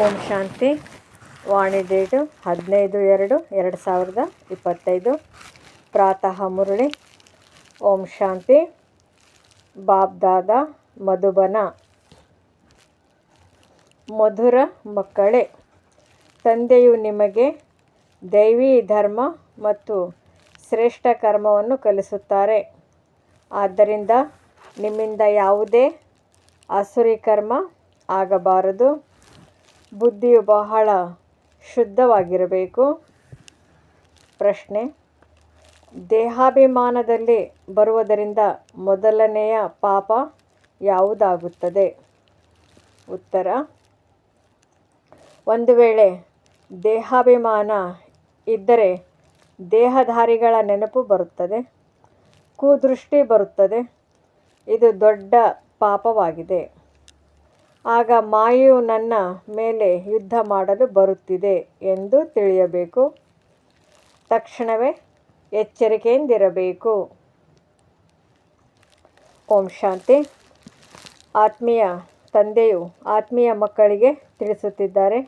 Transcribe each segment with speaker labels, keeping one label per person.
Speaker 1: ಓಂ ಶಾಂತಿ. ವಾಣಿ date ಹದಿನೈದು ಎರಡು ಎರಡು ಸಾವಿರದ ಇಪ್ಪತ್ತೈದು. ಪ್ರಾತಃ ಮುರಳಿ. ಓಂ ಶಾಂತಿ. ಬಾಬ್ದಾದ ಮಧುಬನ. ಮಧುರ ಮಕ್ಕಳೇ, ತಂದೆಯು ನಿಮಗೆ ದೈವಿ ಧರ್ಮ ಮತ್ತು ಶ್ರೇಷ್ಠ ಕರ್ಮವನ್ನು ಕಲಿಸುತ್ತಾರೆ. ಆದ್ದರಿಂದ ನಿಮ್ಮಿಂದ ಯಾವುದೇ ಅಸುರಿ ಕರ್ಮ ಆಗಬಾರದು. ಬುದ್ಧಿಯು ಬಹಳ ಶುದ್ಧವಾಗಿರಬೇಕು. ಪ್ರಶ್ನೆ, ದೇಹಾಭಿಮಾನದಲ್ಲಿ ಬರುವುದರಿಂದ ಮೊದಲನೆಯ ಪಾಪ ಯಾವುದಾಗುತ್ತದೆ? ಉತ್ತರ, ಒಂದು ವೇಳೆ ದೇಹಾಭಿಮಾನ ಇದ್ದರೆ ದೇಹಧಾರಿಗಳ ನೆನಪು ಬರುತ್ತದೆ, ಕುದೃಷ್ಟಿ ಬರುತ್ತದೆ. ಇದು ದೊಡ್ಡ ಪಾಪವಾಗಿದೆ. ಆಗ ಮಾಯೆಯು ನನ್ನ ಮೇಲೆ ಯುದ್ಧ ಮಾಡಲು ಬರುತ್ತಿದೆ ಎಂದು ತಿಳಿಯಬೇಕು. ತಕ್ಷಣವೇ ಎಚ್ಚರಿಕೆಯಿಂದಿರಬೇಕು. ಓಂ ಶಾಂತಿ. ಆತ್ಮೀಯ ತಂದೆಯು ಆತ್ಮೀಯ ಮಕ್ಕಳಿಗೆ ತಿಳಿಸುತ್ತಿದ್ದಾರೆ.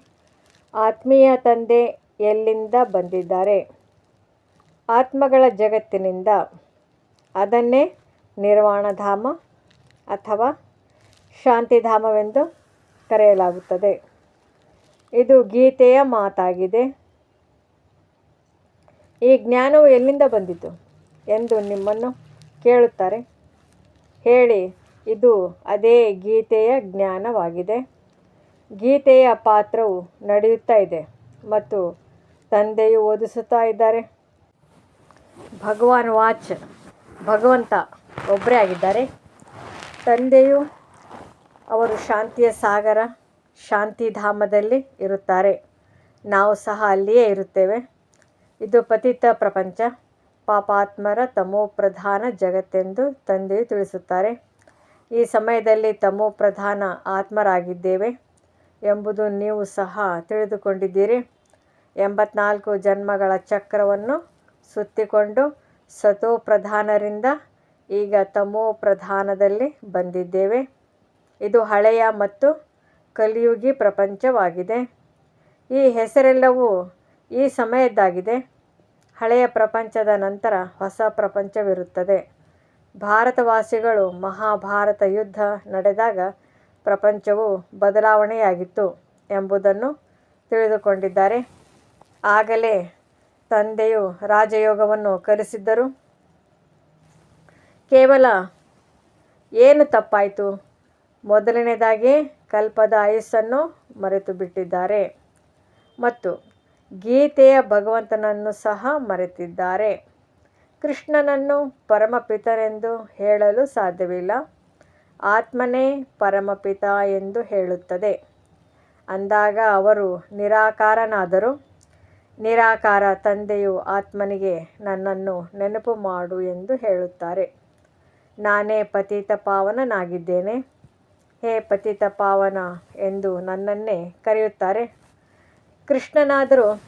Speaker 1: ಆತ್ಮೀಯ ತಂದೆ ಎಲ್ಲಿಂದ ಬಂದಿದ್ದಾರೆ? ಆತ್ಮಗಳ ಜಗತ್ತಿನಿಂದ. ಅದನ್ನೇ ನಿರ್ವಾಣಧಾಮ ಅಥವಾ ಶಾಂತಿಧಾಮವೆಂದು ಕರೆಯಲಾಗುತ್ತದೆ. ಇದು ಗೀತೆಯ ಮಾತಾಗಿದೆ. ಈ ಜ್ಞಾನವು ಎಲ್ಲಿಂದ ಬಂದಿತು ಎಂದು ನಿಮ್ಮನ್ನು ಕೇಳುತ್ತಾರೆ. ಹೇಳಿ, ಇದು ಅದೇ ಗೀತೆಯ ಜ್ಞಾನವಾಗಿದೆ. ಗೀತೆಯ ಪಾತ್ರವು ನಡೆಯುತ್ತಾ ಇದೆ ಮತ್ತು ತಂದೆಯು ಓದಿಸುತ್ತಾ ಇದ್ದಾರೆ. ಭಗವಾನ್ ವಾಚ್, ಭಗವಂತ ಒಬ್ಬರೇ ಆಗಿದ್ದಾರೆ. ತಂದೆಯು ಅವರು ಶಾಂತಿಯ ಸಾಗರ ಶಾಂತಿಧಾಮದಲ್ಲಿ ಇರುತ್ತಾರೆ. ನಾವು ಸಹ ಅಲ್ಲಿಯೇ ಇರುತ್ತೇವೆ. ಇದು ಪತಿತ ಪ್ರಪಂಚ, ಪಾಪಾತ್ಮರ ತಮೋಪ್ರಧಾನ ಜಗತ್ತೆಂದು ತಂದೆ ತಿಳಿಸುತ್ತಾರೆ. ಈ ಸಮಯದಲ್ಲಿ ತಮೋಪ್ರಧಾನ ಆತ್ಮರಾಗಿದ್ದೇವೆ ಎಂಬುದು ನೀವು ಸಹ ತಿಳಿದುಕೊಂಡಿದ್ದೀರಿ. ಎಂಬತ್ನಾಲ್ಕು ಜನ್ಮಗಳ ಚಕ್ರವನ್ನು ಸುತ್ತಿಕೊಂಡು ಸತೋ ಪ್ರಧಾನರಿಂದ ಈಗ ತಮೋ ಪ್ರಧಾನದಲ್ಲಿ ಬಂದಿದ್ದೇವೆ. ಇದು ಹಳೆಯ ಮತ್ತು ಕಲಿಯುಗಿ ಪ್ರಪಂಚವಾಗಿದೆ. ಈ ಹೆಸರೆಲ್ಲವೂ ಈ ಸಮಯದ್ದಾಗಿದೆ. ಹಳೆಯ ಪ್ರಪಂಚದ ನಂತರ ಹೊಸ ಪ್ರಪಂಚವಿರುತ್ತದೆ. ಭಾರತವಾಸಿಗಳು ಮಹಾಭಾರತ ಯುದ್ಧ ನಡೆದಾಗ ಪ್ರಪಂಚವು ಬದಲಾವಣೆಯಾಗಿತ್ತು ಎಂಬುದನ್ನು ತಿಳಿದುಕೊಂಡಿದ್ದಾರೆ. ಆಗಲೇ ತಂದೆಯು ರಾಜಯೋಗವನ್ನು ಕಲಿಸಿದ್ದರು. ಕೇವಲ ಏನು ತಪ್ಪಾಯಿತು? ಮೊದಲನೇದಾಗಿ ಕಲ್ಪದ ಆಯಸ್ಸನ್ನು ಮರೆತು ಬಿಟ್ಟಿದ್ದಾರೆ ಮತ್ತು ಗೀತೆಯ ಭಗವಂತನನ್ನು ಸಹ ಮರೆತಿದ್ದಾರೆ. ಕೃಷ್ಣನನ್ನು ಪರಮಪಿತನೆಂದು ಹೇಳಲು ಸಾಧ್ಯವಿಲ್ಲ. ಆತ್ಮನೇ ಪರಮಪಿತ ಎಂದು ಹೇಳುತ್ತದೆ. ಅಂದಾಗ ಅವರು ನಿರಾಕಾರನಾದರು. ನಿರಾಕಾರ ತಂದೆಯು ಆತ್ಮನಿಗೆ ನನ್ನನ್ನು ನೆನಪು ಮಾಡು ಎಂದು ಹೇಳುತ್ತಾರೆ. ನಾನೇ ಪತಿತ ಪಾವನನಾಗಿದ್ದೇನೆ. ಹೇ ಪತಿತ ಪಾವನ ಎಂದು ನನ್ನನ್ನೇ ಕರೆಯುತ್ತಾರೆ. ಕೃಷ್ಣನಾದರೂ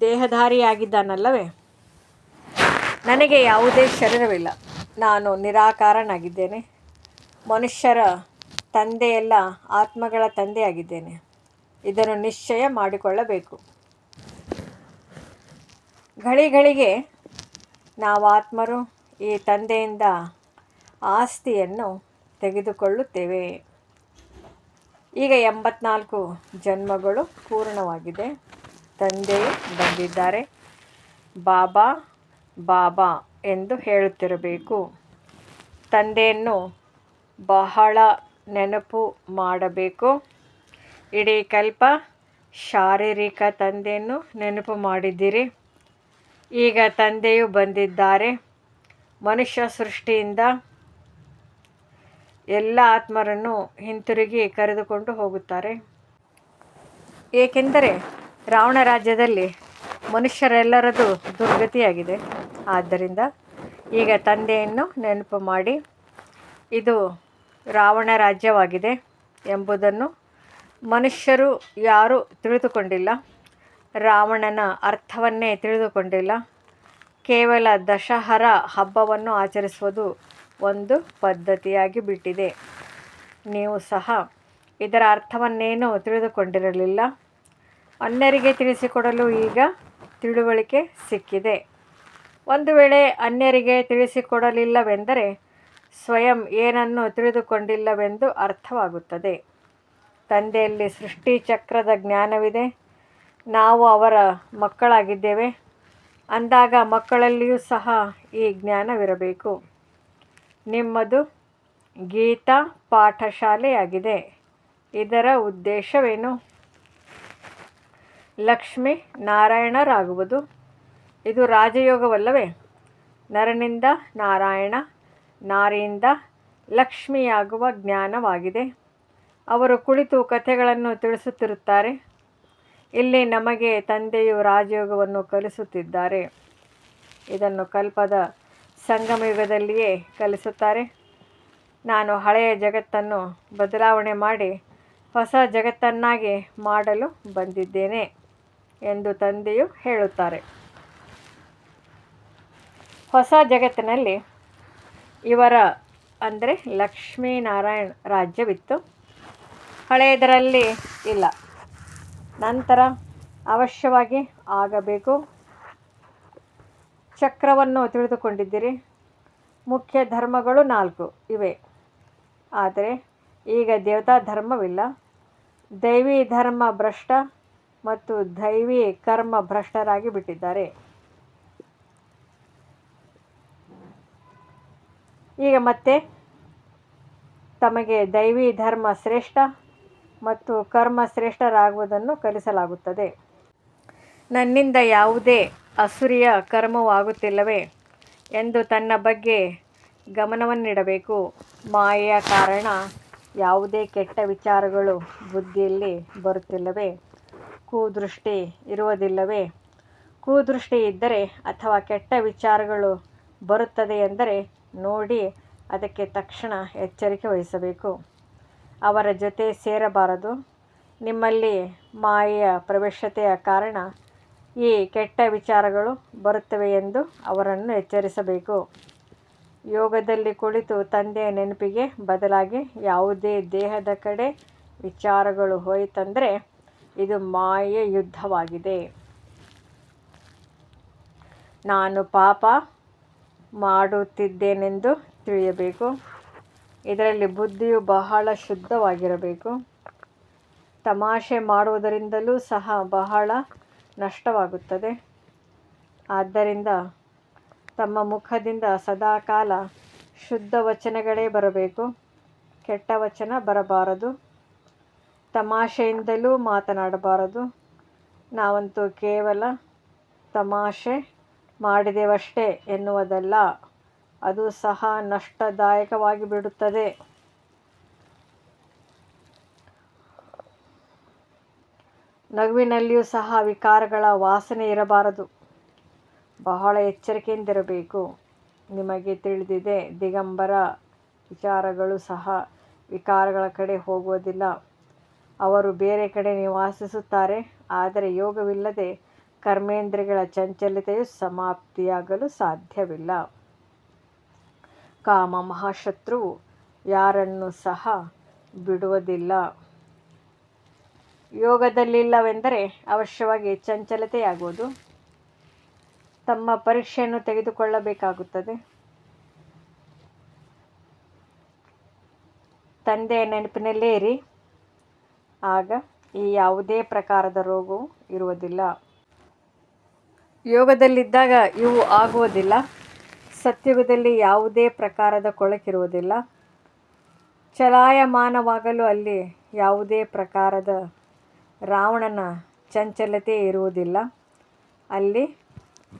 Speaker 1: ದೇಹಧಾರಿಯಾಗಿದ್ದಾನಲ್ಲವೇ? ನನಗೆ ಯಾವುದೇ ಶರೀರವಿಲ್ಲ ನಾನು ನಿರಾಕಾರನಾಗಿದ್ದೇನೆ. ಮನುಷ್ಯರ ತಂದೆಯೆಲ್ಲ ಆತ್ಮಗಳ ತಂದೆಯಾಗಿದ್ದೇನೆ. ಇದನ್ನು ನಿಶ್ಚಯ ಮಾಡಿಕೊಳ್ಳಬೇಕು. ಘಳಿಗಳಿಗೆ ನಾವು ಆತ್ಮರು ಈ ತಂದೆಯಿಂದ ಆಸ್ತಿಯನ್ನು ತೆಗೆದುಕೊಳ್ಳುತ್ತೇವೆ. ಈಗ ಎಂಬತ್ನಾಲ್ಕು ಜನ್ಮಗಳು ಪೂರ್ಣವಾಗಿದೆ. ತಂದೆಯು ಬಂದಿದ್ದಾರೆ. ಬಾಬಾ ಬಾಬಾ ಎಂದು ಹೇಳುತ್ತಿರಬೇಕು. ತಂದೆಯನ್ನು ಬಹಳ ನೆನಪು ಮಾಡಬೇಕು. ಇಡೀ ಕಲ್ಪ ಶಾರೀರಿಕ ತಂದೆಯನ್ನು ನೆನಪು ಮಾಡಿದ್ದೀರಿ. ಈಗ ತಂದೆಯು ಬಂದಿದ್ದಾರೆ. ಮನುಷ್ಯ ಸೃಷ್ಟಿಯಿಂದ ಎಲ್ಲ ಆತ್ಮರನ್ನು ಹಿಂತಿರುಗಿ ಕರೆದುಕೊಂಡು ಹೋಗುತ್ತಾರೆ. ಏಕೆಂದರೆ ರಾವಣ ರಾಜ್ಯದಲ್ಲಿ ಮನುಷ್ಯರೆಲ್ಲರದು ದುರ್ಗತಿಯಾಗಿದೆ. ಆದ್ದರಿಂದ ಈಗ ತಂದೆಯನ್ನು ನೆನಪು ಮಾಡಿ, ಇದು ರಾವಣ ರಾಜ್ಯವಾಗಿದೆ ಎಂಬುದನ್ನು ಮನುಷ್ಯರು ಯಾರೂ ತಿಳಿದುಕೊಂಡಿಲ್ಲ. ರಾವಣನ ಅರ್ಥವನ್ನೇ ತಿಳಿದುಕೊಂಡಿಲ್ಲ. ಕೇವಲ ದಶಹರ ಹಬ್ಬವನ್ನು ಆಚರಿಸುವುದು ಒಂದು ಪದ್ಧತಿಯಾಗಿ ಬಿಟ್ಟಿದೆ. ನೀವು ಸಹ ಇದರ ಅರ್ಥವನ್ನೇನು ತಿಳಿದುಕೊಂಡಿರಲಿಲ್ಲ. ಅನ್ಯರಿಗೆ ತಿಳಿಸಿಕೊಡಲು ಈಗ ತಿಳುವಳಿಕೆ ಸಿಕ್ಕಿದೆ. ಒಂದು ವೇಳೆ ಅನ್ಯರಿಗೆ ತಿಳಿಸಿಕೊಡಲಿಲ್ಲವೆಂದರೆ ಸ್ವಯಂ ಏನನ್ನು ತಿಳಿದುಕೊಂಡಿಲ್ಲವೆಂದು ಅರ್ಥವಾಗುತ್ತದೆ. ತಂದೆಯಲ್ಲಿ ಸೃಷ್ಟಿ ಚಕ್ರದ ಜ್ಞಾನವಿದೆ. ನಾವು ಅವರ ಮಕ್ಕಳಾಗಿದ್ದೇವೆ. ಅಂದಾಗ ಮಕ್ಕಳಲ್ಲಿಯೂ ಸಹ ಈ ಜ್ಞಾನವಿರಬೇಕು. ನಿಮ್ಮದು ಗೀತಾ ಪಾಠಶಾಲೆಯಾಗಿದೆ. ಇದರ ಉದ್ದೇಶವೇನು? ಲಕ್ಷ್ಮಿ ನಾರಾಯಣರಾಗುವುದು. ಇದು ರಾಜಯೋಗವಲ್ಲವೇ? ನರನಿಂದ ನಾರಾಯಣ, ನಾರಿಯಿಂದ ಲಕ್ಷ್ಮಿಯಾಗುವ ಜ್ಞಾನವಾಗಿದೆ. ಅವರು ಕುಳಿತು ಕಥೆಗಳನ್ನು ತಿಳಿಸುತ್ತಿರುತ್ತಾರೆ. ಇಲ್ಲಿ ನಮಗೆ ತಂದೆಯು ರಾಜಯೋಗವನ್ನು ಕಲಿಸುತ್ತಿದ್ದಾರೆ. ಇದನ್ನು ಕಲ್ಪದ ಸಂಗಮಯುಗದಲ್ಲಿಯೇ ಕಲಿಸುತ್ತಾರೆ. ನಾನು ಹಳೆಯ ಜಗತ್ತನ್ನು ಬದಲಾವಣೆ ಮಾಡಿ ಹೊಸ ಜಗತ್ತನ್ನಾಗಿ ಮಾಡಲು ಬಂದಿದ್ದೇನೆ ಎಂದು ತಂದೆಯು ಹೇಳುತ್ತಾರೆ. ಹೊಸ ಜಗತ್ತಿನಲ್ಲಿ ಇವರ ಅಂದರೆ ಲಕ್ಷ್ಮೀನಾರಾಯಣ ರಾಜ್ಯವಿತ್ತು. ಹಳೆಯದರಲ್ಲಿ ಇಲ್ಲ. ನಂತರ ಅವಶ್ಯವಾಗಿ ಆಗಬೇಕು. ಚಕ್ರವನ್ನು ತಿಳಿದುಕೊಂಡಿದ್ದೀರಿ. ಮುಖ್ಯ ಧರ್ಮಗಳು ನಾಲ್ಕು ಇವೆ. ಆದರೆ ಈಗ ದೇವತಾ ಧರ್ಮವಿಲ್ಲ ದೈವಿ ಧರ್ಮ ಭ್ರಷ್ಟ ಮತ್ತು ದೈವಿ ಕರ್ಮ ಭ್ರಷ್ಟರಾಗಿ ಬಿಟ್ಟಿದ್ದಾರೆ. ಈಗ ಮತ್ತೆ ತಮಗೆ ದೈವಿ ಧರ್ಮ ಶ್ರೇಷ್ಠ ಮತ್ತು ಕರ್ಮ ಶ್ರೇಷ್ಠರಾಗುವುದನ್ನು ಕಲಿಸಲಾಗುತ್ತದೆ. ನನ್ನಿಂದ ಯಾವುದೇ ಅಸುರಿಯ ಕರ್ಮವಾಗುತ್ತಿಲ್ಲವೇ ಎಂದು ತನ್ನ ಬಗ್ಗೆ ಗಮನವನ್ನಿಡಬೇಕು. ಮಾಯೆಯ ಕಾರಣ ಯಾವುದೇ ಕೆಟ್ಟ ವಿಚಾರಗಳು ಬುದ್ಧಿಯಲ್ಲಿ ಬರುತ್ತಿಲ್ಲವೇ? ಕೂದೃಷ್ಟಿ ಇರುವುದಿಲ್ಲವೇ? ಕೂದೃಷ್ಟಿ ಇದ್ದರೆ ಅಥವಾ ಕೆಟ್ಟ ವಿಚಾರಗಳು ಬರುತ್ತದೆ ಎಂದರೆ ನೋಡಿ ಅದಕ್ಕೆ ತಕ್ಷಣ ಎಚ್ಚರಿಕೆ ವಹಿಸಬೇಕು. ಅವರ ಜೊತೆ ಸೇರಬಾರದು. ನಿಮ್ಮಲ್ಲಿ ಮಾಯೆಯ ಪ್ರವೇಶತೆಯ ಕಾರಣ ಈ ಕೆಟ್ಟ ವಿಚಾರಗಳು ಬರುತ್ತವೆ ಎಂದು ಅವರನ್ನು ಎಚ್ಚರಿಸಬೇಕು. ಯೋಗದಲ್ಲಿ ಕುಳಿತು ತಂದೆಯ ನೆನಪಿಗೆ ಬದಲಾಗಿ ಯಾವುದೇ ದೇಹದ ಕಡೆ ವಿಚಾರಗಳು ಹೋಯಿತಂದರೆ ಇದು ಮಾಯ ಯುದ್ಧವಾಗಿದೆ. ನಾನು ಪಾಪ ಮಾಡುತ್ತಿದ್ದೇನೆಂದು ತಿಳಿಯಬೇಕು. ಇದರಲ್ಲಿ ಬುದ್ಧಿಯು ಬಹಳ ಶುದ್ಧವಾಗಿರಬೇಕು. ತಮಾಷೆ ಮಾಡುವುದರಿಂದಲೂ ಸಹ ಬಹಳ ನಷ್ಟವಾಗುತ್ತದೆ. ಆದ್ದರಿಂದ ತಮ್ಮ ಮುಖದಿಂದ ಸದಾಕಾಲ ಶುದ್ಧ ವಚನಗಳೇ ಬರಬೇಕು. ಕೆಟ್ಟ ವಚನ ಬರಬಾರದು. ತಮಾಷೆಯಿಂದಲೂ ಮಾತನಾಡಬಾರದು. ನಾವಂತೂ ಕೇವಲ ತಮಾಷೆ ಮಾಡಿದೆವಷ್ಟೇ ಎನ್ನುವುದಲ್ಲ, ಅದು ಸಹ ನಷ್ಟದಾಯಕವಾಗಿ ಬಿಡುತ್ತದೆ. ನಗುವಿನಲ್ಲಿಯೂ ಸಹ ವಿಕಾರಗಳ ವಾಸನೆ ಇರಬಾರದು. ಬಹಳ ಎಚ್ಚರಿಕೆಯಿಂದಿರಬೇಕು. ನಿಮಗೆ ತಿಳಿದಿದೆ, ದಿಗಂಬರ ವಿಚಾರಗಳು ಸಹ ವಿಕಾರಗಳ ಕಡೆ ಹೋಗುವುದಿಲ್ಲ. ಅವರು ಬೇರೆ ಕಡೆ ನಿವಾಸಿಸುತ್ತಾರೆ, ಆದರೆ ಯೋಗವಿಲ್ಲದೆ ಕರ್ಮೇಂದ್ರಿಯಗಳ ಚಂಚಲತೆಯು ಸಮಾಪ್ತಿಯಾಗಲು ಸಾಧ್ಯವಿಲ್ಲ. ಕಾಮ ಮಹಾಶತ್ರು ಯಾರನ್ನು ಸಹ ಬಿಡುವುದಿಲ್ಲ. ಯೋಗದಲ್ಲಿಲ್ಲವೆಂದರೆ ಅವಶ್ಯವಾಗಿ ಚಂಚಲತೆಯಾಗುವುದು. ತಮ್ಮ ಪರೀಕ್ಷೆಯನ್ನು ತೆಗೆದುಕೊಳ್ಳಬೇಕಾಗುತ್ತದೆ. ತಂದೆಯ ನೆನಪಿನಲ್ಲೇ ಇರಿ. ಆಗ ಈ ಯಾವುದೇ ಪ್ರಕಾರದ ರೋಗವು ಇರುವುದಿಲ್ಲ. ಯೋಗದಲ್ಲಿದ್ದಾಗ ಇವು ಆಗುವುದಿಲ್ಲ. ಸತ್ಯುಗದಲ್ಲಿ ಯಾವುದೇ ಪ್ರಕಾರದ ಕೊಳಕಿರುವುದಿಲ್ಲ. ಚಲಾಯಮಾನವಾಗಲು ಅಲ್ಲಿ ಯಾವುದೇ ಪ್ರಕಾರದ ರಾವಣನ ಚಂಚಲತೆ ಇರುವುದಿಲ್ಲ. ಅಲ್ಲಿ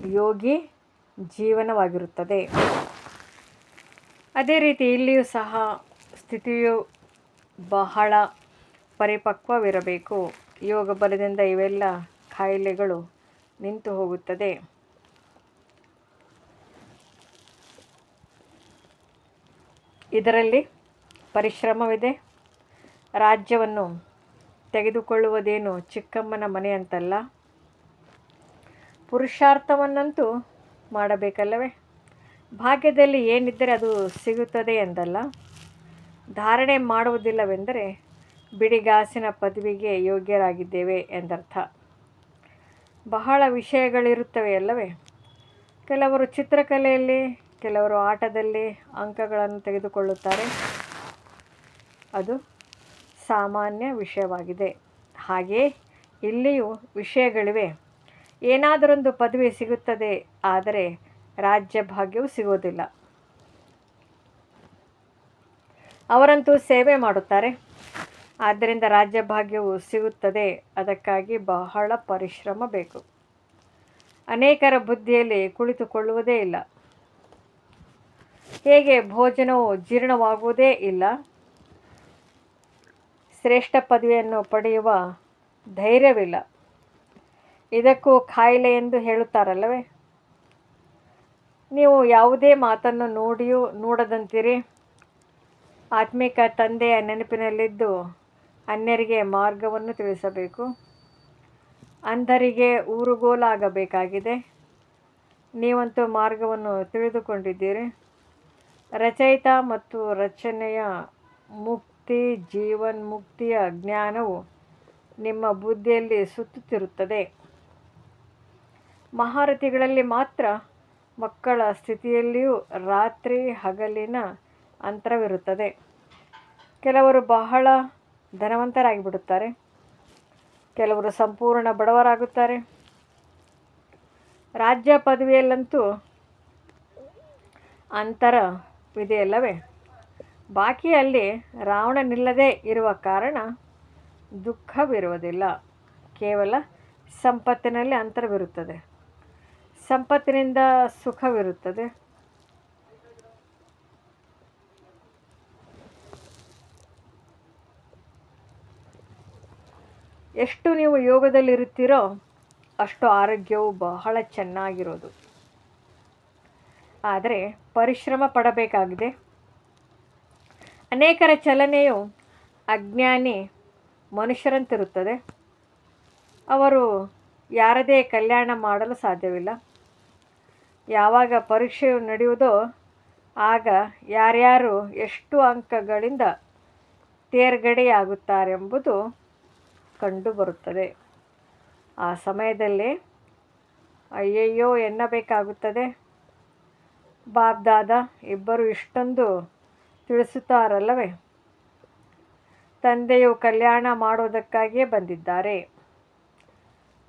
Speaker 1: ಯೋಗಿ ಜೀವನವಾಗಿರುತ್ತದೆ. ಅದೇ ರೀತಿ ಇಲ್ಲಿಯೂ ಸಹ ಸ್ಥಿತಿಯು ಬಹಳ ಪರಿಪಕ್ವವಿರಬೇಕು. ಯೋಗ ಬಲದಿಂದ ಇವೆಲ್ಲ ಕಾಯಿಲೆಗಳು ನಿಂತು ಹೋಗುತ್ತದೆ. ಇದರಲ್ಲಿ ಪರಿಶ್ರಮವಿದೆ. ರಾಜ್ಯವನ್ನು ತೆಗೆದುಕೊಳ್ಳುವುದೇನು? ಚಿಕ್ಕಮ್ಮನ ಮನೆ ಅಂತಲ್ಲ? ಪುರುಷಾರ್ಥವನ್ನಂತೂ ಮಾಡಬೇಕಲ್ಲವೇ? ಭಾಗ್ಯದಲ್ಲಿ ಏನಿದ್ದರೆ ಅದು ಸಿಗುತ್ತದೆ ಎಂದಲ್ಲ ಧಾರಣೆ ಮಾಡುವುದಿಲ್ಲವೆಂದರೆ ಬಿಡಿಗಾಸಿನ ಪದವಿಗೆ ಯೋಗ್ಯರಾಗಿದ್ದೇವೆ ಎಂದರ್ಥ. ಬಹಳ ವಿಷಯಗಳಿರುತ್ತವೆ ಅಲ್ಲವೇ? ಕೆಲವರು ಚಿತ್ರಕಲೆಯಲ್ಲಿ, ಕೆಲವರು ಆಟದಲ್ಲಿ ಅಂಕಗಳನ್ನು ತೆಗೆದುಕೊಳ್ಳುತ್ತಾರೆ. ಅದು ಸಾಮಾನ್ಯ ವಿಷಯವಾಗಿದೆ. ಹಾಗೆಯೇ ಇಲ್ಲಿಯೂ ವಿಷಯಗಳಿವೆ. ಏನಾದರೊಂದು ಪದವಿ ಸಿಗುತ್ತದೆ ಆದರೆ ರಾಜ್ಯ ಭಾಗ್ಯವು ಸಿಗೋದಿಲ್ಲ ಅವರಂತೂ ಸೇವೆ ಮಾಡುತ್ತಾರೆ. ಆದ್ದರಿಂದ ರಾಜ್ಯ ಭಾಗ್ಯವು ಸಿಗುತ್ತದೆ. ಅದಕ್ಕಾಗಿ ಬಹಳ ಪರಿಶ್ರಮ ಬೇಕು. ಅನೇಕರ ಬುದ್ಧಿಯಲ್ಲಿ ಕುಳಿತುಕೊಳ್ಳುವುದೇ ಇಲ್ಲ. ಹೇಗೆ ಭೋಜನವು ಜೀರ್ಣವಾಗುವುದೇ ಇಲ್ಲ. ಶ್ರೇಷ್ಠ ಪದವಿಯನ್ನು ಪಡೆಯುವ ಧೈರ್ಯವಿಲ್ಲ. ಇದಕ್ಕೂ ಖಾಯಿಲೆ ಎಂದು ಹೇಳುತ್ತಾರಲ್ಲವೇ? ನೀವು ಯಾವುದೇ ಮಾತನ್ನು ನೋಡಿಯೂ ನೋಡದಂತಿರಿ. ಆತ್ಮಿಕ ತಂದೆಯ ನೆನಪಿನಲ್ಲಿದ್ದು ಅನ್ಯರಿಗೆ ಮಾರ್ಗವನ್ನು ತಿಳಿಸಬೇಕು. ಅಂಧರಿಗೆ ಊರುಗೋಲಾಗಬೇಕಾಗಿದೆ. ನೀವಂತೂ ಮಾರ್ಗವನ್ನು ತಿಳಿದುಕೊಂಡಿದ್ದೀರಿ. ರಚಯಿತ ಮತ್ತು ರಚನೆಯ ಮುಕ್ತಿ ಜೀವನ್ಮುಕ್ತಿಯ ಜ್ಞಾನವು ನಿಮ್ಮ ಬುದ್ಧಿಯಲ್ಲಿ ಸುತ್ತುತ್ತಿರುತ್ತದೆ. ಮಹಾರಥಿಗಳಲ್ಲಿ ಮಾತ್ರ ಮಕ್ಕಳ ಸ್ಥಿತಿಯಲ್ಲಿಯೂ ರಾತ್ರಿ ಹಗಲಿನ ಅಂತರವಿರುತ್ತದೆ. ಕೆಲವರು ಬಹಳ ಧನವಂತರಾಗಿಬಿಡುತ್ತಾರೆ. ಕೆಲವರು ಸಂಪೂರ್ಣ ಬಡವರಾಗುತ್ತಾರೆ. ರಾಜ್ಯ ಪದವಿಯಲ್ಲಂತೂ ಅಂತರವಿದೆಯಲ್ಲವೇ ಬಾಕಿ ಅಲ್ಲಿ ರಾವಣನಿಲ್ಲದೆ ಇರುವ ಕಾರಣ ದುಃಖವಿರುವುದಿಲ್ಲ. ಕೇವಲ ಸಂಪತ್ತಿನಲ್ಲಿ ಅಂತರವಿರುತ್ತದೆ. ಸಂಪತ್ತಿನಿಂದ ಸುಖವಿರುತ್ತದೆ. ಎಷ್ಟು ನೀವು ಯೋಗದಲ್ಲಿರುತ್ತೀರೋ ಅಷ್ಟು ಆರೋಗ್ಯವು ಬಹಳ ಚೆನ್ನಾಗಿರೋದು. ಆದರೆ ಪರಿಶ್ರಮ ಪಡಬೇಕಾಗಿದೆ. ಅನೇಕರ ಚಲನೆಯು ಅಜ್ಞಾನಿ ಮನುಷ್ಯರಂತಿರುತ್ತದೆ. ಅವರು ಯಾರದೇ ಕಲ್ಯಾಣ ಮಾಡಲು ಸಾಧ್ಯವಿಲ್ಲ. ಯಾವಾಗ ಪರೀಕ್ಷೆಯು ನಡೆಯುವುದೋ ಆಗ ಯಾರ್ಯಾರು ಎಷ್ಟು ಅಂಕಗಳಿಂದ ತೇರ್ಗಡೆಯಾಗುತ್ತಾರೆಂಬುದು ಕಂಡುಬರುತ್ತದೆ. ಆ ಸಮಯದಲ್ಲಿ ಅಯ್ಯಯ್ಯೋ ಎನ್ನಬೇಕಾಗುತ್ತದೆ. ಬಾಬ್ದಾದ ಇಬ್ಬರು ಇಷ್ಟೊಂದು ತಿಳಿಸುತ್ತಾರಲ್ಲವೇ? ತಂದೆಯು ಕಲ್ಯಾಣ ಮಾಡುವುದಕ್ಕಾಗಿಯೇ ಬಂದಿದ್ದಾರೆ.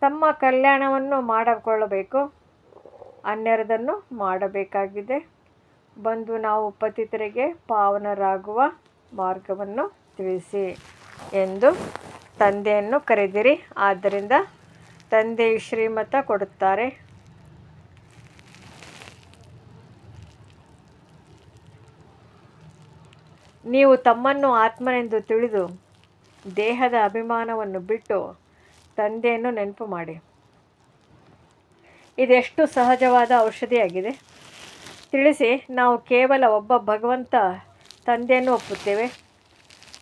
Speaker 1: ತಮ್ಮ ಕಲ್ಯಾಣವನ್ನು ಮಾಡಿಕೊಳ್ಳಬೇಕು. ಅನ್ಯರದನ್ನು ಮಾಡಬೇಕಾಗಿದೆ. ಬಂದು ನಾವು ಪತಿತರಿಗೆ ಪಾವನರಾಗುವ ಮಾರ್ಗವನ್ನು ತಿಳಿಸಿ ಎಂದು ತಂದೆಯನ್ನು ಕರೆದಿರಿ. ಆದ್ದರಿಂದ ತಂದೆಯು ಶ್ರೀಮತ ಕೊಡುತ್ತಾರೆ. ನೀವು ತಮ್ಮನ್ನು ಆತ್ಮನೆಂದು ತಿಳಿದು ದೇಹದ ಅಭಿಮಾನವನ್ನು ಬಿಟ್ಟು ತಂದೆಯನ್ನು ನೆನಪು ಮಾಡಿ. ಇದೆಷ್ಟು ಸಹಜವಾದ ಔಷಧಿಯಾಗಿದೆ. ತಿಳಿಸಿ, ನಾವು ಕೇವಲ ಒಬ್ಬ ಭಗವಂತ ತಂದೆಯನ್ನು ಒಪ್ಪುತ್ತೇವೆ.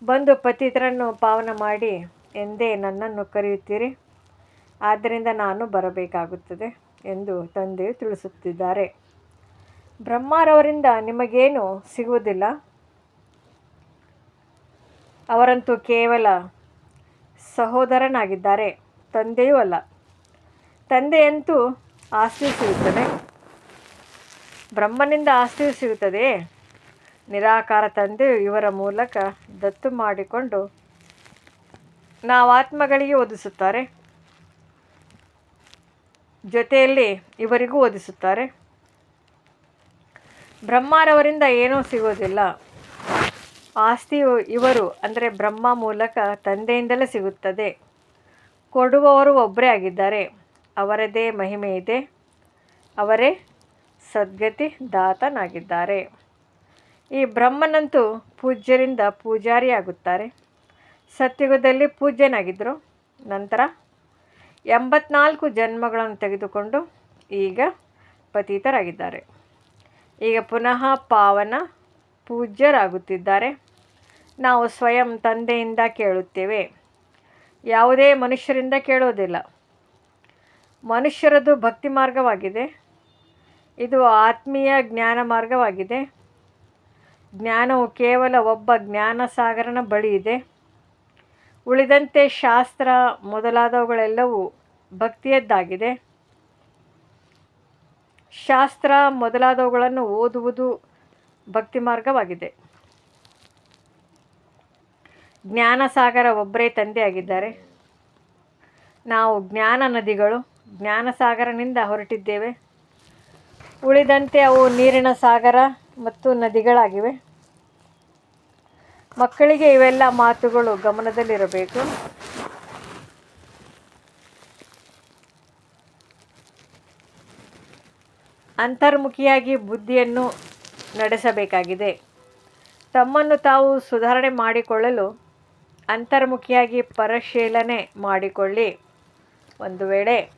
Speaker 1: ಬಂದು ಪತಿತರನ್ನು ಪಾವನ ಮಾಡಿ ಎಂದೇ ನನ್ನನ್ನು ಕರೆಯುತ್ತೀರಿ. ಆದ್ದರಿಂದ ನಾನು ಬರಬೇಕಾಗುತ್ತದೆ ಎಂದು ತಂದೆಯು ತಿಳಿಸುತ್ತಿದ್ದಾರೆ. ಬ್ರಹ್ಮಾರವರಿಂದ ನಿಮಗೇನು ಸಿಗುವುದಿಲ್ಲ. ಅವರಂತೂ ಕೇವಲ ಸಹೋದರನಾಗಿದ್ದಾರೆ, ತಂದೆಯೂ ಅಲ್ಲ. ತಂದೆಯಂತೂ ಆಸ್ತಿ ಸಿಗುತ್ತದೆ. ಬ್ರಹ್ಮನಿಂದ ಆಸ್ತಿಯೂ ಸಿಗುತ್ತದೆ ನಿರಾಕಾರ ತಂದೆಯು ಇವರ ಮೂಲಕ ದತ್ತು ಮಾಡಿಕೊಂಡು ನಾವಾತ್ಮಗಳಿಗೆ ಓದಿಸುತ್ತಾರೆ. ಜೊತೆಯಲ್ಲಿ ಇವರಿಗೂ ಓದಿಸುತ್ತಾರೆ. ಬ್ರಹ್ಮರವರಿಂದ ಏನೂ ಸಿಗೋದಿಲ್ಲ ಆಸ್ತಿಯು ಇವರು, ಅಂದರೆ ಬ್ರಹ್ಮ ಮೂಲಕ ತಂದೆಯಿಂದಲೇ ಸಿಗುತ್ತದೆ. ಕೊಡುವವರು ಒಬ್ಬರೇ ಆಗಿದ್ದಾರೆ. ಅವರದೇ ಮಹಿಮೆ ಇದೆ. ಅವರೇ ಸದ್ಗತಿ ದಾತನಾಗಿದ್ದಾರೆ. ಈ ಬ್ರಹ್ಮನಂತೂ ಪೂಜ್ಯರಿಂದ ಪೂಜಾರಿಯಾಗುತ್ತಾರೆ. ಸತ್ಯುಗದಲ್ಲಿ ಪೂಜ್ಯನಾಗಿದ್ದರು. ನಂತರ ಎಂಬತ್ನಾಲ್ಕು ಜನ್ಮಗಳನ್ನು ತೆಗೆದುಕೊಂಡು ಈಗ ಪತೀತರಾಗಿದ್ದಾರೆ. ಈಗ ಪುನಃ ಪಾವನ ಪೂಜ್ಯರಾಗುತ್ತಿದ್ದಾರೆ. ನಾವು ಸ್ವಯಂ ತಂದೆಯಿಂದ ಕೇಳುತ್ತೇವೆ. ಯಾವುದೇ ಮನುಷ್ಯರಿಂದ ಕೇಳೋದಿಲ್ಲ. ಮನುಷ್ಯರದು ಭಕ್ತಿ ಮಾರ್ಗವಾಗಿದೆ. ಇದು ಆತ್ಮೀಯ ಜ್ಞಾನ ಮಾರ್ಗವಾಗಿದೆ. ಜ್ಞಾನವು ಕೇವಲ ಒಬ್ಬ ಜ್ಞಾನಸಾಗರನ ಬಳಿ ಇದೆ. ಉಳಿದಂತೆ ಶಾಸ್ತ್ರ ಮೊದಲಾದವುಗಳೆಲ್ಲವೂ ಭಕ್ತಿಯದ್ದಾಗಿದೆ. ಶಾಸ್ತ್ರ ಮೊದಲಾದವುಗಳನ್ನು ಓದುವುದು ಭಕ್ತಿ ಮಾರ್ಗವಾಗಿದೆ. ಜ್ಞಾನಸಾಗರ ಒಬ್ಬರೇ ತಂದೆಯಾಗಿದ್ದಾರೆ. ನಾವು ಜ್ಞಾನ ನದಿಗಳು, ಜ್ಞಾನಸಾಗರನಿಂದ ಹೊರಟಿದ್ದೇವೆ. ಉಳಿದಂತೆ ಅವು ನೀರಿನ ಸಾಗರ ಮತ್ತು ನದಿಗಳಾಗಿವೆ. ಮಕ್ಕಳಿಗೆ ಇವೆಲ್ಲ ಮಾತುಗಳು ಗಮನದಲ್ಲಿರಬೇಕು. ಅಂತರ್ಮುಖಿಯಾಗಿ ಬುದ್ಧಿಯನ್ನು ನಡೆಸಬೇಕಾಗಿದೆ. ತಮ್ಮನ್ನು ತಾವು ಸುಧಾರಣೆ ಮಾಡಿಕೊಳ್ಳಲು ಅಂತರ್ಮುಖಿಯಾಗಿ ಪರಿಶೀಲನೆ ಮಾಡಿಕೊಳ್ಳಿ. ಒಂದು ವೇಳೆ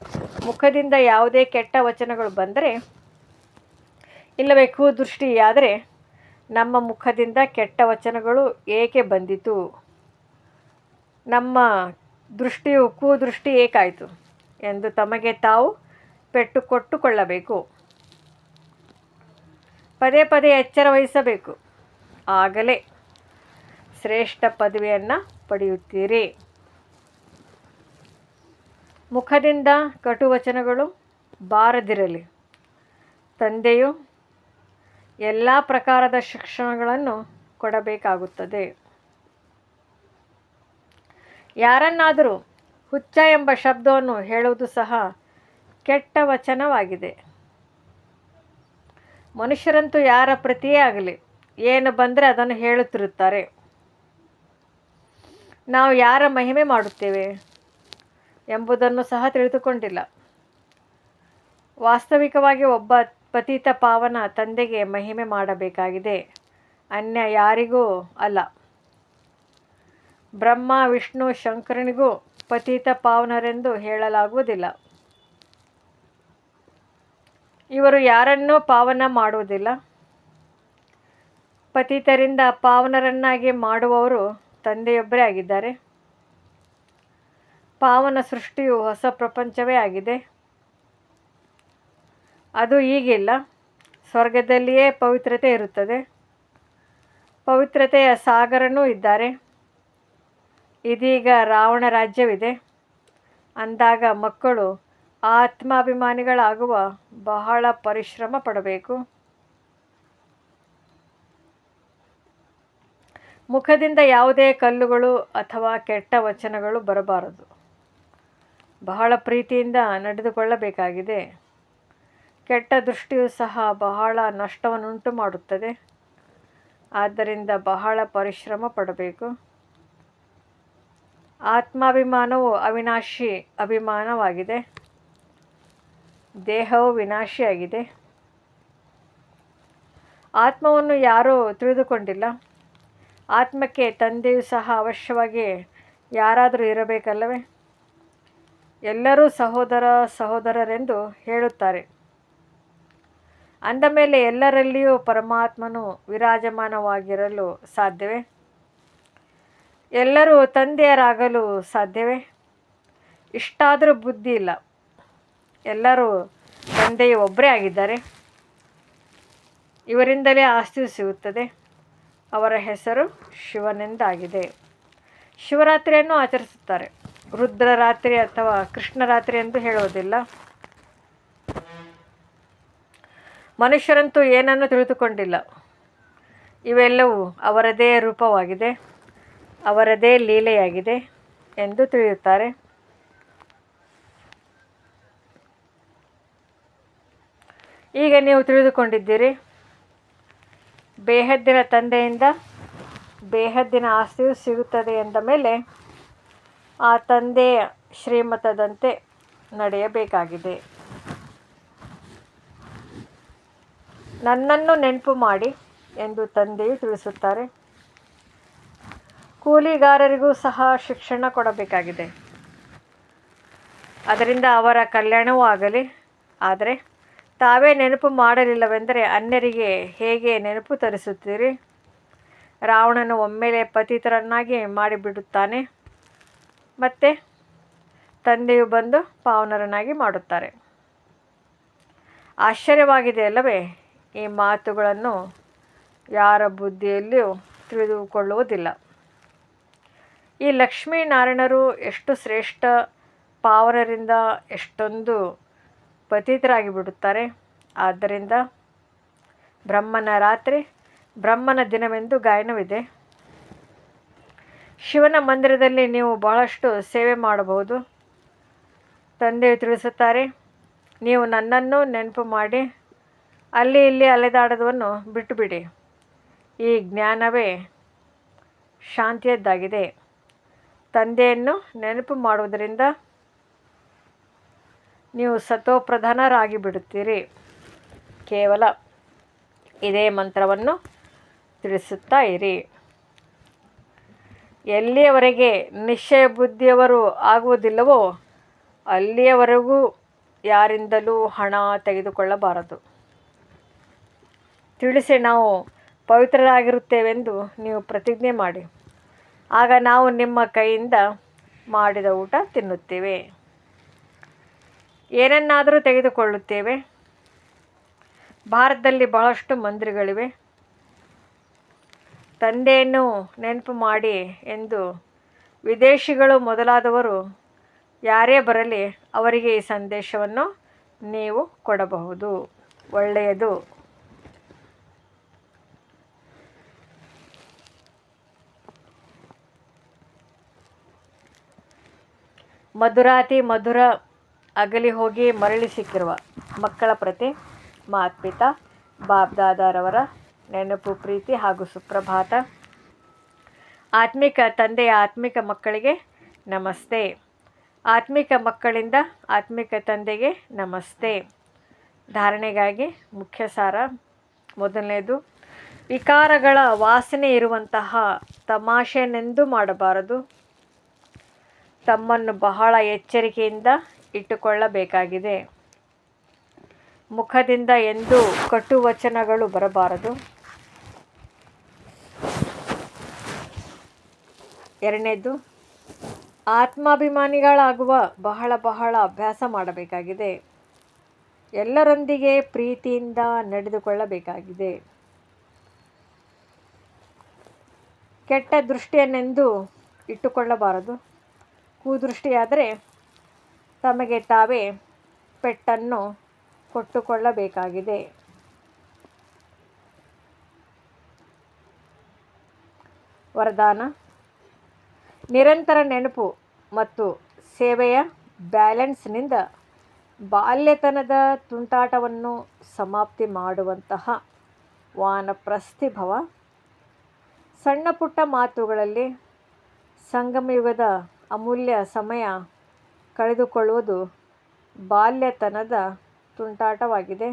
Speaker 1: ಮುಖದಿಂದ ಯಾವುದೇ ಕೆಟ್ಟ ವಚನಗಳು ಬಂದರೆ, ಇಲ್ಲವೇ ಕುದೃಷ್ಟಿಯಾದರೆ ನಮ್ಮ ಮುಖದಿಂದ ಕೆಟ್ಟ ವಚನಗಳು ಏಕೆ ಬಂದಿತು? ನಮ್ಮ ದೃಷ್ಟಿಯು ಕೂದೃಷ್ಟಿ ಏಕಾಯಿತು ಎಂದು ತಮಗೆ ತಾವು ಪೆಟ್ಟು ಕೊಟ್ಟುಕೊಳ್ಳಬೇಕು. ಪದೇ ಪದೇ ಎಚ್ಚರ ವಹಿಸಬೇಕು. ಆಗಲೇ ಶ್ರೇಷ್ಠ ಪದವಿಯನ್ನು ಪಡೆಯುತ್ತೀರಿ. ಮುಖದಿಂದ ಕಟುವಚನಗಳು ಬಾರದಿರಲಿ. ತಂದೆಯು ಎಲ್ಲ ಪ್ರಕಾರದ ಶಿಕ್ಷಣಗಳನ್ನು ಕೊಡಬೇಕಾಗುತ್ತದೆ. ಯಾರನ್ನಾದರೂ ಹುಚ್ಚ ಎಂಬ ಶಬ್ದವನ್ನು ಹೇಳುವುದು ಸಹ ಕೆಟ್ಟ ವಚನವಾಗಿದೆ. ಮನುಷ್ಯರಂತೂ ಯಾರ ಪ್ರತಿಯೇ ಆಗಲಿ, ಏನು ಬಂದರೆ ಅದನ್ನು ಹೇಳುತ್ತಿರುತ್ತಾರೆ. ನಾವು ಯಾರ ಮಹಿಮೆ ಮಾಡುತ್ತೇವೆ ಎಂಬುದನ್ನು ಸಹ ತಿಳಿದುಕೊಂಡಿಲ್ಲ. ವಾಸ್ತವಿಕವಾಗಿ ಒಬ್ಬ ಪತಿತ ಪಾವನ ತಂದೆಗೆ ಮಹಿಮೆ ಮಾಡಬೇಕಾಗಿದೆ. ಅನ್ಯ ಯಾರಿಗೂ ಅಲ್ಲ. ಬ್ರಹ್ಮ, ವಿಷ್ಣು, ಶಂಕರನಿಗೂ ಪತಿತ ಪಾವನರೆಂದು ಹೇಳಲಾಗುವುದಿಲ್ಲ. ಇವರು ಯಾರನ್ನೂ ಪಾವನ ಮಾಡುವುದಿಲ್ಲ. ಪತಿತರಿಂದ ಪಾವನರನ್ನಾಗಿ ಮಾಡುವವರು ತಂದೆಯೊಬ್ಬರೇ ಆಗಿದ್ದಾರೆ. ಪಾವನ ಸೃಷ್ಟಿಯು ಹೊಸ ಪ್ರಪಂಚವೇ ಆಗಿದೆ. ಅದು ಈಗಿಲ್ಲ. ಸ್ವರ್ಗದಲ್ಲಿಯೇ ಪವಿತ್ರತೆ ಇರುತ್ತದೆ. ಪವಿತ್ರತೆಯ ಸಾಗರನೂ ಇದ್ದಾರೆ. ಇದೀಗ ರಾವಣ ರಾಜ್ಯವಿದೆ. ಅಂದಾಗ ಮಕ್ಕಳು ಆತ್ಮಾಭಿಮಾನಿಗಳಾಗುವ ಬಹಳ ಪರಿಶ್ರಮ ಪಡಬೇಕು. ಮುಖದಿಂದ ಯಾವುದೇ ಕಲ್ಲುಗಳು ಅಥವಾ ಕೆಟ್ಟ ವಚನಗಳು ಬರಬಾರದು. ಬಹಳ ಪ್ರೀತಿಯಿಂದ ನಡೆದುಕೊಳ್ಳಬೇಕಾಗಿದೆ. ಕೆಟ್ಟ ದೃಷ್ಟಿಯು ಸಹ ಬಹಳ ನಷ್ಟವನ್ನುಂಟು ಮಾಡುತ್ತದೆ. ಆದ್ದರಿಂದ ಬಹಳ ಪರಿಶ್ರಮ ಪಡಬೇಕು. ಆತ್ಮಾಭಿಮಾನವು ಅವಿನಾಶಿ ಅಭಿಮಾನವಾಗಿದೆ. ದೇಹವು ವಿನಾಶಿಯಾಗಿದೆ. ಆತ್ಮವನ್ನು ಯಾರೂ ತಿಳಿದುಕೊಂಡಿಲ್ಲ. ಆತ್ಮಕ್ಕೆ ತಂದೆಯು ಸಹ ಅವಶ್ಯವಾಗಿ ಯಾರಾದರೂ ಇರಬೇಕಲ್ಲವೇ? ಎಲ್ಲರೂ ಸಹೋದರ ಸಹೋದರರೆಂದು ಹೇಳುತ್ತಾರೆ. ಅಂದ ಮೇಲೆ ಎಲ್ಲರಲ್ಲಿಯೂ ಪರಮಾತ್ಮನು ವಿರಾಜಮಾನವಾಗಿರಲು ಸಾಧ್ಯವೇ? ಎಲ್ಲರೂ ತಂದೆಯರಾಗಲು ಸಾಧ್ಯವೇ? ಇಷ್ಟಾದರೂ ಬುದ್ಧಿ ಇಲ್ಲ. ಎಲ್ಲರೂ ತಂದೆಯು ಒಬ್ಬರೇ ಆಗಿದ್ದಾರೆ. ಇವರಿಂದಲೇ ಆಸ್ತಿ ಸಿಗುತ್ತದೆ. ಅವರ ಹೆಸರು ಶಿವನೆಂದಾಗಿದೆ. ಶಿವರಾತ್ರಿಯನ್ನು ಆಚರಿಸುತ್ತಾರೆ. ರುದ್ರರಾತ್ರಿ ಅಥವಾ ಕೃಷ್ಣರಾತ್ರಿ ಎಂದು ಹೇಳುವುದಿಲ್ಲ. ಮನುಷ್ಯರಂತೂ ಏನನ್ನು ತಿಳಿದುಕೊಂಡಿಲ್ಲ. ಇವೆಲ್ಲವೂ ಅವರದೇ ರೂಪವಾಗಿದೆ. ಅವರದೇ ಲೀಲೆಯಾಗಿದೆ ಎಂದು ತಿಳಿಯುತ್ತಾರೆ. ಈಗ ನೀವು ತಿಳಿದುಕೊಂಡಿದ್ದೀರಿ. ಬೇಹದ್ದಿನ ತಂದೆಯಿಂದ ಬೇಹದ್ದಿನ ಆಸ್ತಿಯು ಸಿಗುತ್ತದೆ ಎಂದ ಮೇಲೆ ಆ ತಂದೆಯ ಶ್ರೀಮತದಂತೆ ನಡೆಯಬೇಕಾಗಿದೆ. ನನ್ನನ್ನು ನೆನಪು ಮಾಡಿ ಎಂದು ತಂದೆಯು ತಿಳಿಸುತ್ತಾರೆ. ಕೂಲಿಗಾರರಿಗೂ ಸಹ ಶಿಕ್ಷಣ ಕೊಡಬೇಕಾಗಿದೆ. ಅದರಿಂದ ಅವರ ಕಲ್ಯಾಣವೂ ಆಗಲಿ, ಆದರೆ ತಾವೇ ನೆನಪು ಮಾಡಲಿಲ್ಲವೆಂದರೆ ಅನ್ಯರಿಗೆ ಹೇಗೆ ನೆನಪು ತರಿಸುತ್ತೀರಿ? ರಾವಣನು ಒಮ್ಮೆಲೆ ಪತಿತರನ್ನಾಗಿ ಮಾಡಿಬಿಡುತ್ತಾನೆ. ಮತ್ತೆ ತಂದೆಯು ಬಂದು ಪಾವನರನ್ನಾಗಿ ಮಾಡುತ್ತಾರೆ. ಆಶ್ಚರ್ಯವಾಗಿದೆ ಅಲ್ಲವೇ, ಈ ಮಾತುಗಳನ್ನು ಯಾರ ಬುದ್ಧಿಯಲ್ಲಿಯೂ ತಿಳಿದುಕೊಳ್ಳುವುದಿಲ್ಲ. ಈ ಲಕ್ಷ್ಮೀನಾರಾಯಣರು ಎಷ್ಟು ಶ್ರೇಷ್ಠ, ಪಾವನರಿಂದ ಎಷ್ಟೊಂದು ಪತಿತರಾಗಿ ಬಿಡುತ್ತಾರೆ ಆದ್ದರಿಂದ ಬ್ರಹ್ಮನ ರಾತ್ರಿ, ಬ್ರಹ್ಮನ ದಿನವೆಂದು ಗಾಯನವಿದೆ. ಶಿವನ ಮಂದಿರದಲ್ಲಿ ನೀವು ಬಹಳಷ್ಟು ಸೇವೆ ಮಾಡಬಹುದು. ತಂದೆ ತಿಳಿಸುತ್ತಾರೆ, ನೀವು ನನ್ನನ್ನು ನೆನಪು ಮಾಡಿ, ಅಲ್ಲಿ ಇಲ್ಲಿ ಅಲೆದಾಡೋದನ್ನು ಬಿಟ್ಟುಬಿಡಿ. ಈ ಜ್ಞಾನವೇ ಶಾಂತಿಯದ್ದಾಗಿದೆ. ತಂದೆಯನ್ನು ನೆನಪು ಮಾಡುವುದರಿಂದ ನೀವು ಸತೋಪ್ರಧಾನರಾಗಿ ಬಿಡುತ್ತೀರಿ ಕೇವಲ ಇದೇ ಮಂತ್ರವನ್ನು ತಿಳಿಸುತ್ತಾ ಇರಿ. ಎಲ್ಲಿಯವರೆಗೆ ನಿಶ್ಚಯ ಬುದ್ಧಿಯವರು ಆಗುವುದಿಲ್ಲವೋ ಅಲ್ಲಿಯವರೆಗೂ ಯಾರಿಂದಲೂ ಹಣ ತೆಗೆದುಕೊಳ್ಳಬಾರದು. ತಿಳಿಸಿ ನಾವು ಪವಿತ್ರರಾಗಿರುತ್ತೇವೆಂದು ನೀವು ಪ್ರತಿಜ್ಞೆ ಮಾಡಿ. ಆಗ ನಾವು ನಿಮ್ಮ ಕೈಯಿಂದ ಮಾಡಿದ ಊಟ ತಿನ್ನುತ್ತೇವೆ. ಏನನ್ನಾದರೂ ತೆಗೆದುಕೊಳ್ಳುತ್ತೇವೆ. ಭಾರತದಲ್ಲಿ ಬಹಳಷ್ಟು ಮಂದಿರಗಳಿವೆ. ತಂದೆಯನ್ನು ನೆನಪು ಮಾಡಿ ಎಂದು ವಿದೇಶಿಗಳು ಮೊದಲಾದವರು ಯಾರೇ ಬರಲಿ ಅವರಿಗೆ ಈ ಸಂದೇಶವನ್ನು ನೀವು ಕೊಡಬಹುದು. ಒಳ್ಳೆಯದು. ಮಧುರಾತಿ ಮಧುರ ಅಗಲಿ ಹೋಗಿ ಮರಳಿ ಸಿಕ್ಕಿರುವ ಮಕ್ಕಳ ಪ್ರತಿ ಮಾತ್ಪಿತಾ ಬಾಬ್ದಾದಾರವರ ನೆನಪು, ಪ್ರೀತಿ ಹಾಗೂ ಸುಪ್ರಭಾತ. ಆತ್ಮಿಕ ತಂದೆಯ ಆತ್ಮಿಕ ಮಕ್ಕಳಿಗೆ ನಮಸ್ತೆ. ಆತ್ಮಿಕ ಮಕ್ಕಳಿಂದ ಆತ್ಮಿಕ ತಂದೆಗೆ ನಮಸ್ತೆ. ಧಾರಣೆಗಾಗಿ ಮುಖ್ಯ ಸಾರ ಮೊದಲನೇದು, ವಿಕಾರಗಳ ವಾಸನೆ ಇರುವಂತಹ ತಮಾಷೆನೆಂದು ಮಾಡಬಾರದು. ತಮ್ಮನ್ನು ಬಹಳ ಎಚ್ಚರಿಕೆಯಿಂದ ಇಟ್ಟುಕೊಳ್ಳಬೇಕಾಗಿದೆ. ಮುಖದಿಂದ ಎಂದೂ ಕಟುವಚನಗಳು ಬರಬಾರದು. ಎರಡನೇದು, ಆತ್ಮಾಭಿಮಾನಿಗಳಾಗುವ ಬಹಳ ಬಹಳ ಅಭ್ಯಾಸ ಮಾಡಬೇಕಾಗಿದೆ. ಎಲ್ಲರೊಂದಿಗೆ ಪ್ರೀತಿಯಿಂದ ನಡೆದುಕೊಳ್ಳಬೇಕಾಗಿದೆ. ಕೆಟ್ಟ ದೃಷ್ಟಿಯನ್ನೆಂದು ಇಟ್ಟುಕೊಳ್ಳಬಾರದು. ಕುದೃಷ್ಟಿಯಾದರೆ ತಮಗೆ ತಾವೇ ಪೆಟ್ಟನ್ನು ಕೊಟ್ಟುಕೊಳ್ಳಬೇಕಾಗಿದೆ. ವರದಾನ, ನಿರಂತರ ನೆನಪು ಮತ್ತು ಸೇವೆಯ ಬ್ಯಾಲೆನ್ಸ್ನಿಂದ ಬಾಲ್ಯತನದ ತುಂಟಾಟವನ್ನು ಸಮಾಪ್ತಿ ಮಾಡುವಂತಹ ವಾನಪ್ರಸ್ಥಿಭವ ಸಣ್ಣ ಪುಟ್ಟ ಮಾತುಗಳಲ್ಲಿ ಸಂಗಮಯುಗದ ಅಮೂಲ್ಯ ಸಮಯ ಕಳೆದುಕೊಳ್ಳುವುದು ಬಾಲ್ಯತನದ ತುಂಟಾಟವಾಗಿದೆ.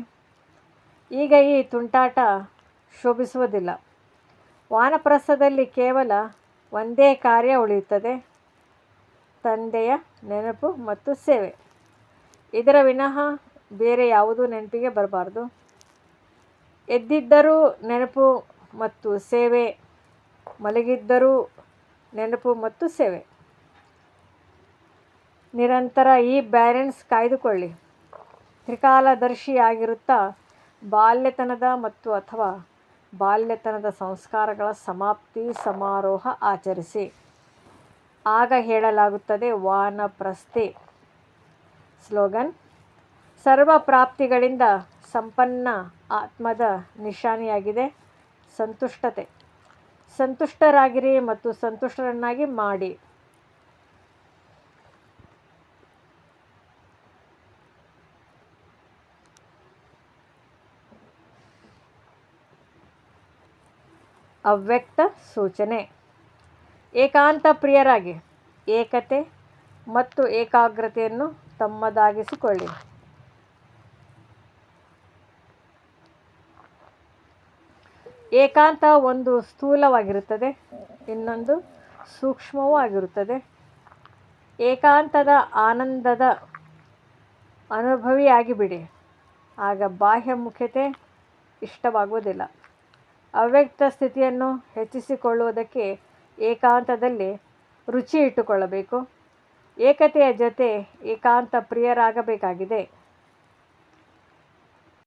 Speaker 1: ಈಗ ಈ ತುಂಟಾಟ ಶೋಭಿಸುವುದಿಲ್ಲ. ವಾನಪ್ರಸ್ಥದಲ್ಲಿ ಕೇವಲ ಒಂದೇ ಕಾರ್ಯ ಉಳಿಯುತ್ತದೆ, ತಂದೆಯ ನೆನಪು ಮತ್ತು ಸೇವೆ. ಇದರ ವಿನಃ ಬೇರೆ ಯಾವುದೂ ನೆನಪಿಗೆ ಬರಬಾರ್ದು. ಎದ್ದಿದ್ದರೂ ನೆನಪು ಮತ್ತು ಸೇವೆ, ಮಲಗಿದ್ದರೂ ನೆನಪು ಮತ್ತು ಸೇವೆ. ನಿರಂತರ ಈ ಬ್ಯಾಲೆನ್ಸ್ ಕಾಯ್ದುಕೊಳ್ಳಿ. ತ್ರಿಕಾಲದರ್ಶಿಯಾಗಿರುತ್ತಾ ಬಾಲ್ಯತನದ ಮತ್ತು ಅಥವಾ ಬಾಲ್ಯತನದ ಸಂಸ್ಕಾರಗಳ ಸಮಾಪ್ತಿ ಸಮಾರೋಹ ಆಚರಿಸಿ. ಆಗ ಹೇಳಲಾಗುತ್ತದೆ ವಾನಪ್ರಸ್ಥೆ. ಸ್ಲೋಗನ್, ಸರ್ವ ಪ್ರಾಪ್ತಿಗಳಿಂದ ಸಂಪನ್ನ ಆತ್ಮದ ನಿಶಾನಿಯಾಗಿದೆ. ಸಂತುಷ್ಟತೆ. ಸಂತುಷ್ಟರಾಗಿರಿ ಮತ್ತು ಸಂತುಷ್ಟರನ್ನಾಗಿ ಮಾಡಿ. ಅವ್ಯಕ್ತ ಸೂಚನೆ. ಏಕಾಂತ ಪ್ರಿಯರಾಗಿ, ಏಕತೆ ಮತ್ತು ಏಕಾಗ್ರತೆಯನ್ನು ತಮ್ಮದಾಗಿಸಿಕೊಳ್ಳಿ. ಏಕಾಂತ ಒಂದು ಸ್ಥೂಲವಾಗಿರುತ್ತದೆ, ಇನ್ನೊಂದು ಸೂಕ್ಷ್ಮವೂ ಆಗಿರುತ್ತದೆ. ಏಕಾಂತದ ಆನಂದದ ಅನುಭವಿಯಾಗಿಬಿಡಿ, ಆಗ ಬಾಹ್ಯ ಮುಖ್ಯತೆ ಇಷ್ಟವಾಗುವುದಿಲ್ಲ. ಅವ್ಯಕ್ತ ಸ್ಥಿತಿಯನ್ನು ಹೆಚ್ಚಿಸಿಕೊಳ್ಳುವುದಕ್ಕೆ ಏಕಾಂತದಲ್ಲಿ ರುಚಿ ಇಟ್ಟುಕೊಳ್ಳಬೇಕು. ಏಕತೆಯ ಜೊತೆ ಏಕಾಂತ ಪ್ರಿಯರಾಗಬೇಕಾಗಿದೆ.